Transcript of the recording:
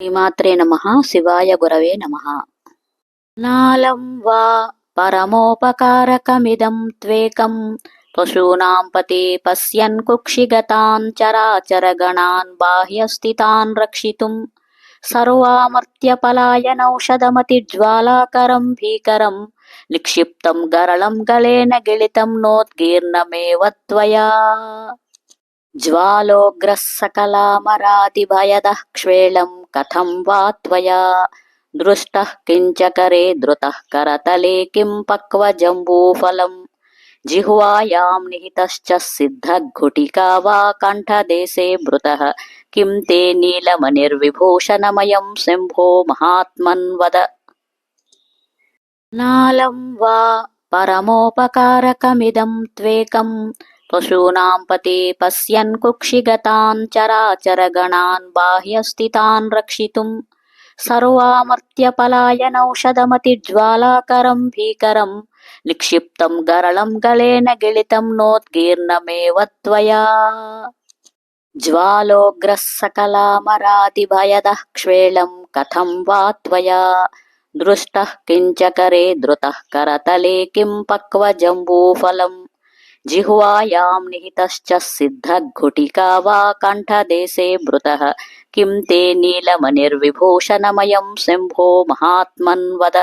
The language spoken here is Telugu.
శ్రీమాత్రే నమ శివాయ గురవే నమ. నాళం వా పరమోపకారకమిదం త్వేకం పశూనాం పతే పశ్యన్ కుక్షిగతాన్ చరాచరగణాన్ బాహ్యస్థితాన్ రక్షితుం. సర్వామర్త్యపలాయనౌషధమతిజ్వాలాకరం భీకరం నిక్షిప్తం గరళం గళేన గిళితం నోద్గీర్ణమేవ త్వయా. జ్వాలోగ్రః సకలామరాతిభయదః క్ష్వేళం कथं वा त्वया दृष्टः किञ्चकरे धृतः करतले किं पक्वजम्बूफलम् जिह्वायां निहितश्च सिद्धघुटिका वा कण्ठदेशे भृतः किं ते नीलमणिर्विभूषणमयं शम्भो महात्मन् वद नालं वा परमोपकारकमिदं त्वेकं पशूनां पते पश्यन् कुक्षिगतान् चराचरगणान् बाह्यस्थितान् रक्षितुं सर्वामर्त्यपलायनौषधमतिज्वालाकरं भीकरं निक्षिप्तं गरलं गलेन गिलितं नोद्गीर्णमेव त्वया ज्वालोग्रः सकलामरातिभयदः क्ष्वेळं कथं वा त्वया दृष्टः किञ्चकरे धृतः करतले किं पक्वजम्बूफलम् जिह्वायां निहितश्च सिद्धघुटिका वा कण्ठदेशे भृतः किं ते नीलमणिर्विभूषणमयं शम्भो महात्मन् वद